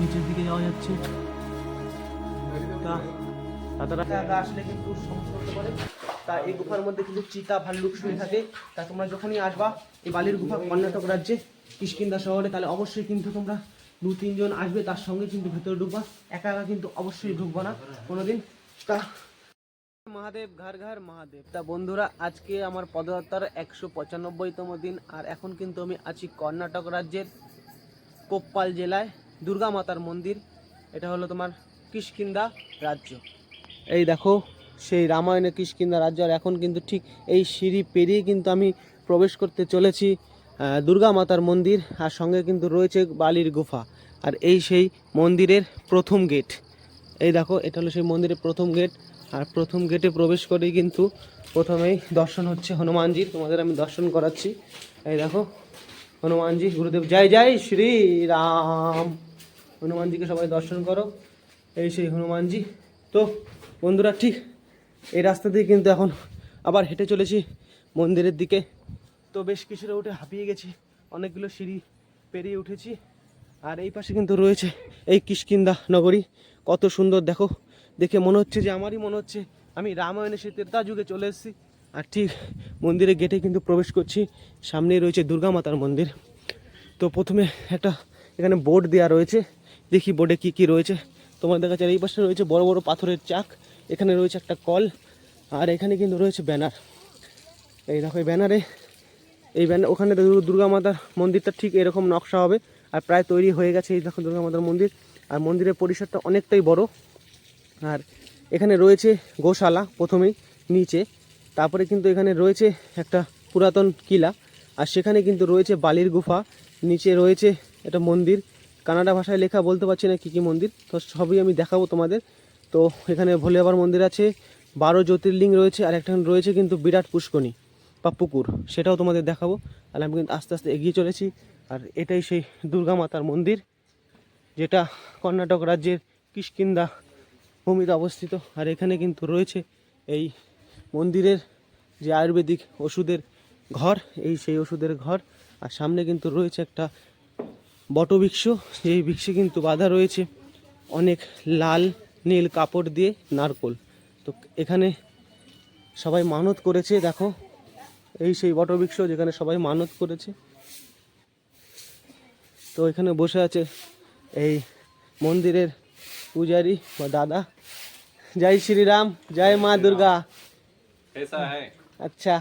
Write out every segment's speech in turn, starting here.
নিচের দিকে যাওয়া যাচ্ছে। তা আগে আসলে কিন্তু সমস্যা হতে পারে। তা এই গুফার মধ্যে কিন্তু চিতা ভাল্লুক শুয়ে থাকে। তা তোমরা যখনই আসবা এই বালির গুফা কর্ণাটক রাজ্যে কিষ্কিন্দা শহরে তাহলে অবশ্যই কিন্তু তোমরা দু তিনজন আসবে তার সঙ্গে কিন্তু ভেতরে ঢুকবা। একা একা কিন্তু অবশ্যই ঢুকবা না কোনোদিন। তা মহাদেব ঘর ঘর মহাদেব। তা বন্ধুরা আজকে আমার পদযাত্রার একশো পঁচানব্বইতম দিন আর এখন কিন্তু আমি আছি কর্ণাটক রাজ্যের কোপ্পাল জেলায়। দুর্গা মাতার মন্দির। এটা হলো তোমার কিষ্কিন্দা রাজ্য। এই দেখো, সেই রামায়ণের কিষ্কিন্দা রাজ্য, আর এখন কিন্তু ঠিক এই সিঁড়ি পেরিয়ে কিন্তু আমি প্রবেশ করতে চলেছি দুর্গা মাতার মন্দির, আর সঙ্গে কিন্তু রয়েছে বালির গুফা, আর এই সেই মন্দিরের প্রথম গেট। এই দেখো, এটা হলো সেই মন্দিরের প্রথম গেট, আর প্রথম গেটে প্রবেশ করেই কিন্তু প্রথমেই দর্শন হচ্ছে হনুমানজির। তোমাদের আমি দর্শন করাচ্ছি। এই দেখো, হনুমানজি, গুরুদেব, জয় জয় শ্রী রাম হনুমানজিকে সবাই দর্শন করো। এই সেই হনুমানজি। তো, বন্ধুরা, ঠিক এই রাস্তা দিয়ে কিন্তু এখন আবার হেঁটে চলেছি মন্দিরের দিকে। তো বেশ কিছুটা উঠে হাঁপিয়ে গেছি, অনেকগুলো সিঁড়ি পেরিয়ে উঠেছি। আর এই পাশে কিন্তু রয়েছে এই কিষ্কিন্দা নগরী। কত সুন্দর, দেখো, দেখে মনে হচ্ছে যে আমারই মনে হচ্ছে আমি রামায়ণের সেই ত্রেতা যুগে চলে এসেছি। আর ঠিক মন্দিরের গেটে কিন্তু প্রবেশ করছি, সামনেই রয়েছে দুর্গা মাতার মন্দির। তো প্রথমে একটা এখানে বোর্ড দেওয়া রয়েছে দেখি বোর্ডে কি কি রয়েছে। তোমাদের কাছে এই পাশে রয়েছে বড় বড় পাথরের চাক, এখানে রয়েছে একটা কল, আর এখানে কিন্তু রয়েছে ব্যানার। এই দেখো, এই ব্যানারে, এই ব্যানার, ওখানে দুর্গা মাতার মন্দিরটা ঠিক এরকম নকশা হবে, আর প্রায় তৈরি হয়ে গেছে এই দেখো দুর্গা মাতার মন্দির। আর মন্দিরের পরিসরটা অনেকটাই বড়। আর এখানে রয়েছে গোশালা প্রথমেই, নিচে। তারপরে কিন্তু এখানে রয়েছে একটা পুরাতন কিলা, আর সেখানে কিন্তু রয়েছে বালির গুফা, নিচে রয়েছে একটা মন্দির। কানাডা ভাষায় লেখা বলতে পারছি না কী কী মন্দির, তো সবই আমি দেখাবো তোমাদের। তো এখানে ভোলে বাবার মন্দির আছে, বারো জ্যোতির্লিঙ্গ রয়েছে, আর একটা রয়েছে কিন্তু বিরাট পুষ্করণী বা পুকুর, সেটাও তোমাদের দেখাবো। আর আমি কিন্তু আস্তে আস্তে এগিয়ে চলেছি, আর এটাই সেই দুর্গা মাতার মন্দির, যেটা কর্ণাটক রাজ্যের কিষ্কিন্দা ভূমিতে অবস্থিত। আর এখানে কিন্তু রয়েছে এই মন্দিরের যে আয়ুর্বেদিক ওষুধের ঘর, এই সেই ওষুধের ঘর, আর সামনে কিন্তু রয়েছে একটা বটবৃক্ষ এই বৃক্ষে কিন্তু বাধা রয়েছে অনেক লাল নীল কাপড় দিয়ে নারকোল। তো এখানে সবাই মানত করেছে দেখো এই সেই বটবৃক্ষ যেখানে সবাই মানত করেছে। তো এখানে বসে আছে এই মন্দিরের পূজারি বা দাদা। জয় শ্রীরাম জয় মা দুর্গা। হ্যাঁ। আচ্ছা।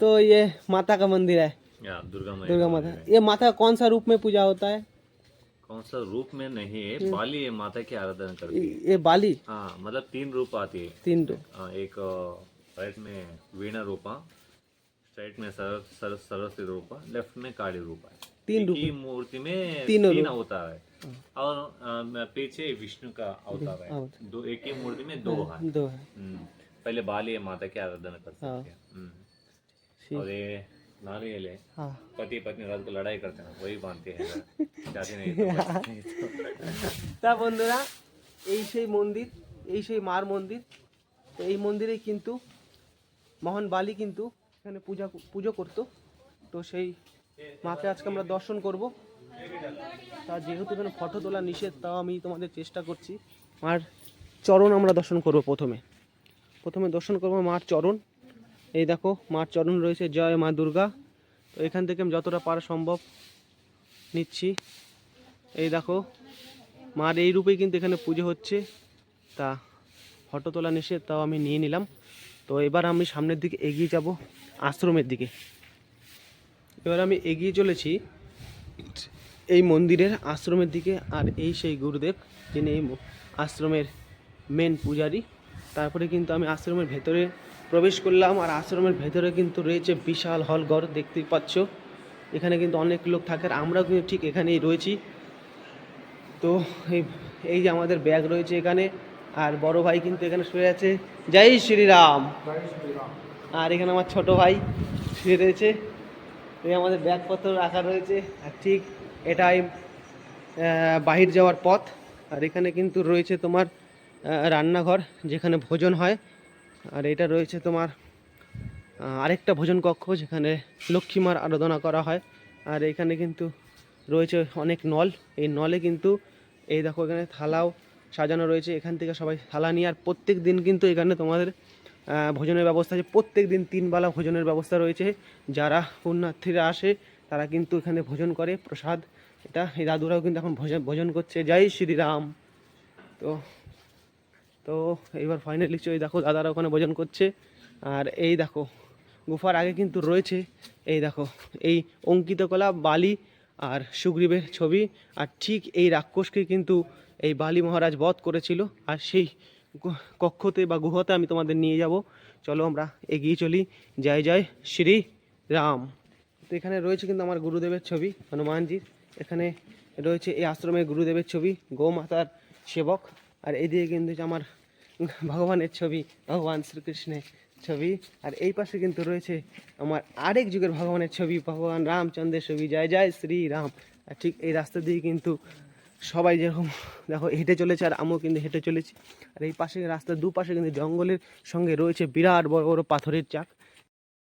তো ইয়ে মাতা কা মন্দির হ্যাঁ दुर्गा मैया दुर्गा माता। ये माता कौन सा रूप में पूजा होता है? कौन सा रूप में नहीं है बाली ये माता की आराधना करती है। ये बाली? हाँ मतलब तीन रूप आती है। तीन रूप। हाँ, एक राइट में वीणा रूपा स्ट्राइट में सर, सर, सरस्वती रूपा लेफ़्ट में काली रूपा तीन रूप ही मूर्ति में तीनों तीन। अवतार है। और पीछे विष्णु का अवतार है। दो एक ही मूर्ति में दो है। दो है। हम्म, पहले बाली माता की आराधना कर हाँ। हैं। हम्म, और ये ನಾನು ಎಲೆ ಪತಿ ಪತ್ನಿ রাত লড়াই করতে না ওই বানতে তা বন্ধুরা এই সেই মন্দির এই সেই মার মন্দির এই মন্দিরে কিন্তু মহান বালি কিন্তু এখানে পূজা পুজো করতো তো সেই মাকে আজকে আমরা দর্শন করব তা যেহেতু এখানে ফটো তোলা নিষেধ তাও আমি তোমাদের চেষ্টা করছি মার চরণ আমরা দর্শন করব প্রথমে প্রথমে দর্শন করব মার চরণ এই দেখো, মার চরণ রয়েছে, জয় মা দুর্গা। তো এখান থেকে আমি যতটা পারা সম্ভব নিচ্ছি। এই দেখো, মার এই রূপেই কিন্তু এখানে পুজো হচ্ছে। তা, ফটো তোলা নিষেধ, তাও আমি নিয়ে নিলাম। তো এবার আমি সামনের দিকে এগিয়ে যাব, আশ্রমের দিকে। এবার আমি এগিয়ে চলেছি এই মন্দিরের আশ্রমের দিকে, আর এই সেই গুরুদেব, যিনি এই আশ্রমের মেন পূজারি। তারপরে কিন্তু আমি আশ্রমের ভেতরে প্রবেশ করলাম আর আশ্রমের ভেতরে কিন্তু রয়েছে বিশাল হলঘর দেখতেই পাচ্ছ। এখানে কিন্তু অনেক লোক থাকে আর আমরাও কিন্তু ঠিক এখানেই রয়েছি। তো এই এই যে আমাদের ব্যাগ রয়েছে এখানে আর বড় ভাই কিন্তু এখানে শুয়ে আছে। জয় শ্রীরাম। আর এখানে আমার ছোট ভাই শুয়ে রয়েছে। এই আমাদের ব্যাগপত্র রাখা রয়েছে। আর ঠিক এটাই বাহির যাওয়ার পথ। আর এখানে কিন্তু রয়েছে তোমার রান্নাঘর, যেখানে ভোজন হয়। আর এটা রয়েছে তোমার আরেকটা ভোজন কক্ষ যেখানে লক্ষ্মীমার আরাধনা করা হয়। আর এখানে কিন্তু রয়েছে অনেক নল। এই নলে কিন্তু এই দেখো এখানে থালাও সাজানো রয়েছে। এখান থেকে সবাই থালা নিয়ে, আর প্রত্যেক দিন কিন্তু এখানে তোমাদের ভোজনের ব্যবস্থা আছে। প্রত্যেক দিন তিনবেলা ভোজনের ব্যবস্থা রয়েছে। যারা পুণ্যার্থীরা আসে, তারা কিন্তু এখানে ভোজন করে প্রসাদ। এটা এই দাদুরাও কিন্তু এখন ভোজন ভোজন করছে। জয় শ্রীরাম। তো তো এইবার ফাইনালি ওই দেখো, দাদারা ওখানে ভোজন করছে। আর এই দেখো, গুফার আগে কিন্তু রয়েছে, এই দেখো, এই অঙ্কিত কলা বালি আর সুগ্রীবের ছবি। আর ঠিক এই রাক্ষসকে কিন্তু এই বালি মহারাজ বধ করেছিল। আর সেই কক্ষতে বা গুহাতে আমি তোমাদের নিয়ে যাব। চলো আমরা এগিয়ে চলি। জয় জয় শ্রী রাম। তো এখানে রয়েছে কিন্তু আমার গুরুদেবের ছবি, হনুমানজির। এখানে রয়েছে এই আশ্রমের গুরুদেবের ছবি, গৌমাতার সেবক। আর এইদিকে কিন্তু আমার ভগবানের ছবি, ভগবান শ্রীকৃষ্ণের ছবি। আর এই পাশে কিন্তু রয়েছে আমার আরেক যুগের ভগবানের ছবি, ভগবান রামচন্দ্রের ছবি। জয় জয় শ্রী রাম আর ঠিক এই রাস্তা দিয়ে কিন্তু সবাই যেরকম দেখো হেঁটে চলেছে আর আমিও কিন্তু হেঁটে চলেছি। আর এই পাশে রাস্তার দুপাশে কিন্তু জঙ্গলের সঙ্গে রয়েছে বিরাট বড় বড় পাথরের চাক।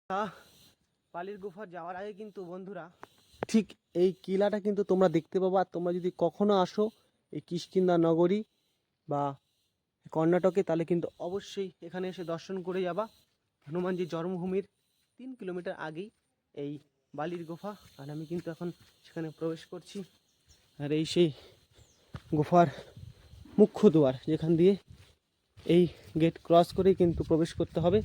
তা পালির গুফার যাওয়ার আগে কিন্তু বন্ধুরা, ঠিক এই কিলাটা কিন্তু তোমরা দেখতে পাবা। আর তোমরা যদি কখনো আসো এই কিষ্কিন্দা নগরী বা কর্ণাটকে, তাহলে কিন্তু অবশ্যই এখানে এসে দর্শন করে যাবা। হনুমানজির জন্মভূমির তিন কিলোমিটার আগেই এই বালির গুফা, আর আমি কিন্তু এখন সেখানে প্রবেশ করছি। আর এই সেই গুফার মুখ্য দুয়ার, যেখান দিয়ে এই গেট ক্রস করেই কিন্তু প্রবেশ করতে হবে।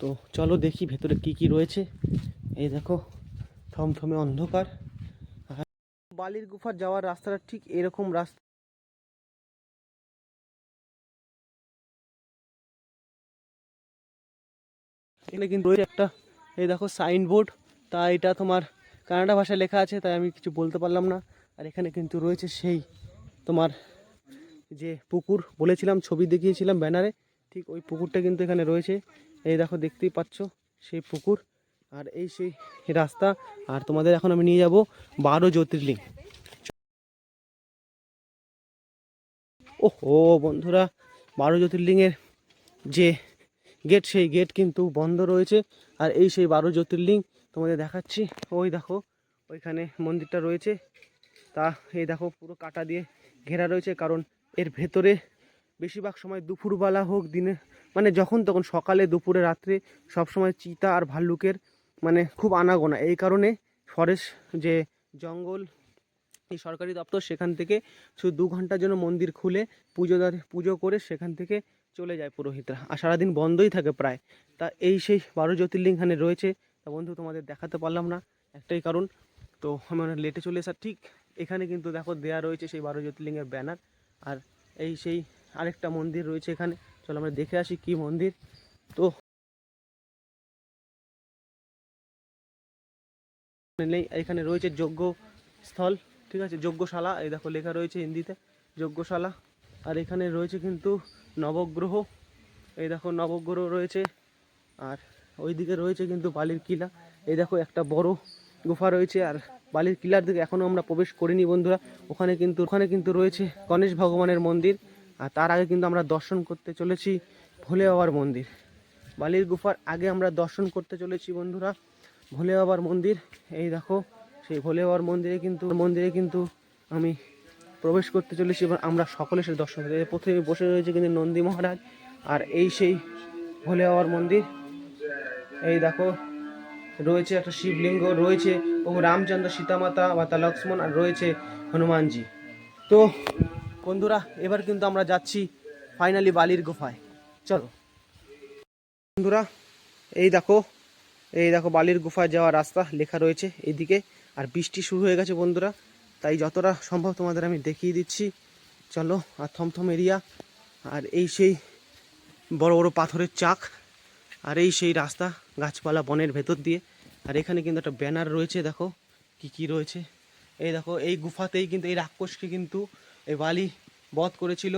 তো চলো দেখি ভেতরে কি কি রয়েছে। এই দেখো, থমথমে অন্ধকার। বালির গুফার যাওয়ার রাস্তাটা ঠিক এরকম রাস্তা এখানে কিন্তু রয়েছে একটা, এই দেখো সাইনবোর্ড তা এটা তোমার কানাডা ভাষায় লেখা আছে, তাই আমি কিছু বলতে পারলাম না। আর এখানে কিন্তু রয়েছে সেই তোমার যে পুকুর, বলেছিলাম, ছবি দেখিয়েছিলাম ব্যানারে, ঠিক ওই পুকুরটা কিন্তু এখানে রয়েছে। এই দেখো দেখতেই পাচ্ছ সেই পুকুর, আর এই সেই রাস্তা, আর তোমাদের এখন আমি নিয়ে যাব বারো জ্যোতির্লিঙ্গ। ওহো, বন্ধুরা, বারো জ্যোতির্লিঙ্গের যে গেট, সেই গেট কিন্তু বন্ধ রয়েছে। আর এই সেই বারো জ্যোতির্লিঙ্গ তোমাদের দেখাচ্ছি। ওই দেখো, ওইখানে মন্দিরটা রয়েছে। তা এই দেখো, পুরো কাটা দিয়ে ঘেরা রয়েছে। কারণ এর ভেতরে বেশিরভাগ সময় দুপুরবেলা হোক, দিনে মানে যখন তখন সকালে, দুপুরে, রাত্রে সব সময় চিতা আর ভাল্লুকের মানে খুব আনাগোনা। এই কারণে ফরেস্ট যে জঙ্গল, এই সরকারি দপ্তর সেখান থেকে শুধু দু ঘণ্টার জন্য মন্দির খুলে পুজো পুজো করে সেখান থেকে চলে যায় পুরোহিতরা। আর সারাদিন বন্ধই থাকে প্রায়। তা এই সেই বারো জ্যোতির্লিঙ্গ এখানে রয়েছে। তা বন্ধু, তোমাদের দেখাতে পারলাম না। একটাই কারণ, তো আমি অনেক লেটে চলে এসা ঠিক এখানে কিন্তু দেখো দেয়া রয়েছে সেই বারো জ্যোতির্লিঙ্গের ব্যানার। আর এই সেই আরেকটা মন্দির রয়েছে এখানে। চলো আমরা দেখে আসি কি মন্দির। তো নেই, এখানে রয়েছে যজ্ঞ স্থল ঠিক আছে? যজ্ঞশালা, এই দেখো লেখা রয়েছে হিন্দিতে। যজ্ঞশালা আর এখানে রয়েছে কিন্তু নবগ্রহ। এই দেখো নবগ্রহ রয়েছে। আর ওইদিকে রয়েছে কিন্তু বালির কিলা। এই দেখো একটা বড় গুফা রয়েছে আর বালির কিলার দিকে এখনও আমরা প্রবেশ করিনি বন্ধুরা। ওখানে কিন্তু ওখানে কিন্তু রয়েছে গণেশ ভগবানের মন্দির। আর তার আগে কিন্তু আমরা দর্শন করতে চলেছি ভোলে বাবার মন্দির। বালির গুফার আগে আমরা দর্শন করতে চলেছি বন্ধুরা ভোলে বাবার মন্দির। এই দেখো সেই ভোলে বাবার মন্দিরে কিন্তু মন্দিরে কিন্তু আমি প্রবেশ করতে চলেছি এবার আমরা সকলে সে দর্শন করতে প্রথমে বসে রয়েছে কিন্তু নন্দী মহারাজ আর এই সেই ভোলে বাবার মন্দির। এই দেখো, রয়েছে একটা শিবলিঙ্গ, রয়েছে প্রভু রামচন্দ্র, সীতামাতা মাতা লক্ষ্মণ আর রয়েছে হনুমানজি। তো বন্ধুরা, এবার কিন্তু আমরা যাচ্ছি ফাইনালি বালির গুফায়। চলো। বন্ধুরা, এই দেখো এই দেখো বালির গুফায় যাওয়ার রাস্তা লেখা রয়েছে এইদিকে আর বৃষ্টি শুরু হয়ে গেছে বন্ধুরা। তাই যতটা সম্ভব তোমাদের আমি দেখিয়ে দিচ্ছি। চলো, আর থমথম এরিয়া, আর এই সেই বড় বড় পাথরের চাক, আর এই সেই রাস্তা, গাছপালা বনের ভেতর দিয়ে। আর এখানে কিন্তু একটা ব্যানার রয়েছে, দেখো, কি কি রয়েছে। এই দেখো, এই গুফাতেই কিন্তু, এই রাক্ষসকে কিন্তু এই বালি বধ করেছিল।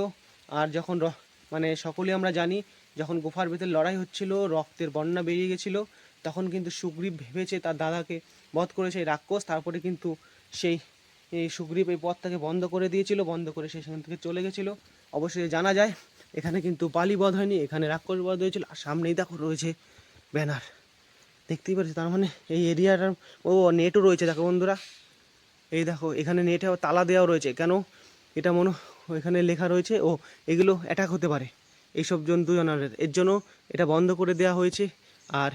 আর যখন মানে সকলেই আমরা জানি, যখন গুফার ভেতর লড়াই হচ্ছিল, রক্তের বন্যা বেরিয়ে গেছিল, তখন কিন্তু সুগ্রীব ভেবেছে তার দাদাকে বধ করেছে এই রাক্ষস। তারপরে কিন্তু সেই এই সুগ্রীব এই পথটাকে বন্ধ করে দিয়েছিল, বন্ধ করে সে সেখান থেকে চলে গেছিল। অবশ্যই জানা যায়, এখানে কিন্তু বালি বধ হয়নি, এখানে রাক্ষস বধ হয়েছিল, আর সামনেই দেখো রয়েছে ব্যানার। দেখতেই পাচ্ছি তার মানে এই এরিয়াটার, ও নেটও রয়েছে, দেখো বন্ধুরা। এই দেখো, এখানে নেটে তালা দেওয়া রয়েছে, কেন? এটা মনে এখানে লেখা রয়েছে, ও, এগুলো অ্যাটাক হতে পারে। এইসব জন্তু জানোয়ারের, এর জন্য এটা বন্ধ করে দেওয়া হয়েছে, আর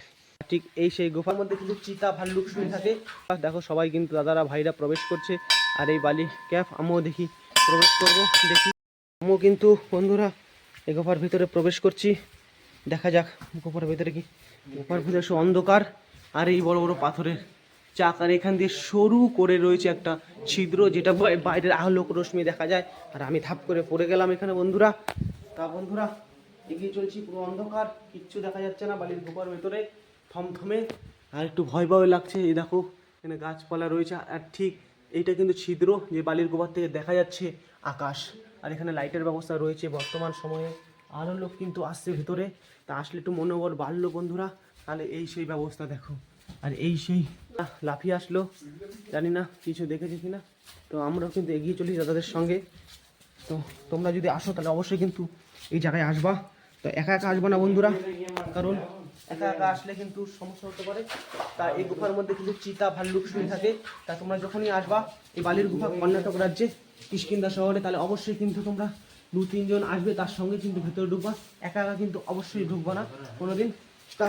ঠিক এই সেই গুফার মধ্যে কিন্তু চিতা ভাল্লুক শুয়ে থাকে। দেখো সবাই কিন্তু দাদারা, ভাইরা প্রবেশ করছে। আর এই বালি ক্যাপ আমিও দেখি, প্রবেশ করব, দেখি। আমিও কিন্তু, বন্ধুরা, এই গোপার ভিতরে প্রবেশ করছি। দেখা যাক, গুফার ভিতরে কি? গোপার ভিতরে অন্ধকার, আর এই বড় বড় পাথরের চাক। আর এখান দিয়ে সরু করে রয়েছে একটা ছিদ্র, যেটা বাইরের আলোক রশ্মি দেখা যায়। আর আমি ধাপ করে পড়ে গেলাম এখানে, বন্ধুরা। তা বন্ধুরা, এগিয়ে চলছি, পুরো অন্ধকার, কিচ্ছু দেখা যাচ্ছে না বালির গুফার ভেতরে, থমথমে। আর একটু ভয় ভয় লাগছে, এই দেখো, এখানে গাছপালা রয়েছে। আর ঠিক এইটা কিন্তু ছিদ্র যে বালির গোবর থেকে দেখা যাচ্ছে আকাশ। আর এখানে লাইটের ব্যবস্থা রয়েছে বর্তমান সময়ে। আরও লোক কিন্তু আসছে ভিতরে। তা আসলে একটু মনোবল বাড়লো বন্ধুরা। তাহলে এই সেই ব্যবস্থা দেখো। আর এই সেই লাফিয়ে আসলো। জানি না কিছু দেখেছি কিনা। তো আমরাও কিন্তু এগিয়ে চলি দাদাদের সঙ্গে। তো তোমরা যদি আসো তাহলে অবশ্যই কিন্তু এই জায়গায় আসবা। তো একা একা আসবা না বন্ধুরা। কারণ একা একা আসলে কিন্তু সমস্যা হতে পারে। তা এই গুফার মধ্যে কিন্তু চিতা, ভাল্লুক শুয়ে থাকে। তা তোমরা যখনই আসবা, এই বালির গুফা কর্ণাটক রাজ্যে কিষ্কিন্দা শহরে, তাহলে অবশ্যই কিন্তু তোমরা দু, তিনজন আসবে, তার সঙ্গে কিন্তু ভেতরে ঢুকবা। একা একা কিন্তু অবশ্যই ঢুকবা না কোনোদিন। তা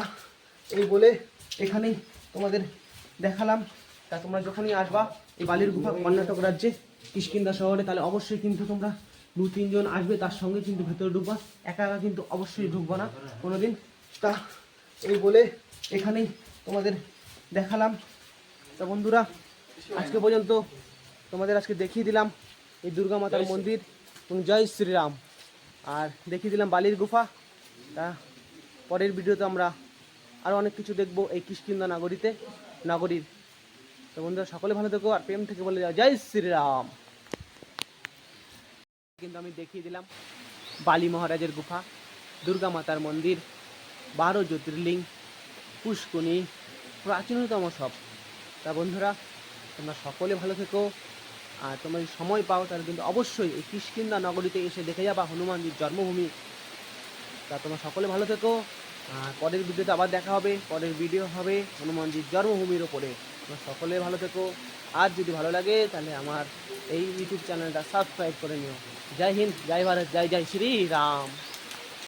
এই বলে এখানেই তোমাদের দেখালাম। তা তোমরা যখনই আসবা, এই বালির গুফা কর্ণাটক রাজ্যে কিষ্কিন্দা শহরে, তাহলে অবশ্যই কিন্তু তোমরা দু, তিনজন আসবে, তার সঙ্গে কিন্তু ভেতরে ঢুকবা। একা একা কিন্তু অবশ্যই ঢুকবা না কোনোদিন। তা এই বলে এখানেই তোমাদের দেখালাম। তা বন্ধুরা আজকে পর্যন্ত তোমাদের আজকে দেখিয়ে দিলাম এই দুর্গা মাতার মন্দির এবং জয় শ্রীরাম। আর দেখিয়ে দিলাম বালির গুফা। তা পরের ভিডিওতে আমরা আরও অনেক কিছু দেখব এই কিষ্কিন্দা নাগরীতে নাগরীর। তো বন্ধুরা সকলে ভালো থেকো আর প্রেম থেকে বলে যাও জয় শ্রীরাম। কিন্তু আমি দেখিয়ে দিলাম বালি মহারাজের গুফা দুর্গা মাতার মন্দির। বারো জ্যোতির্লিঙ্গ পুষ্কনি প্রাচীনতম সব। তা বন্ধুরা, তোমরা সকলে ভালো থেকো, আর তোমরা যদি সময় পাও, তাহলে কিন্তু অবশ্যই এই কিষ্কিন্দা নগরীতে এসে দেখে যাবা হনুমানজির জন্মভূমি। তা তোমরা সকলে ভালো থেকো পরের ভিডিওতে আবার দেখা হবে, পরের ভিডিও হবে হনুমানজির জন্মভূমির ওপরে তোমরা সকলে ভালো থেকো। আর যদি ভালো লাগে, তাহলে আমার এই ইউটিউব চ্যানেলটা সাবস্ক্রাইব করে নিও। জয় হিন্দ, জয় ভারত, জয় জয় শ্রী রাম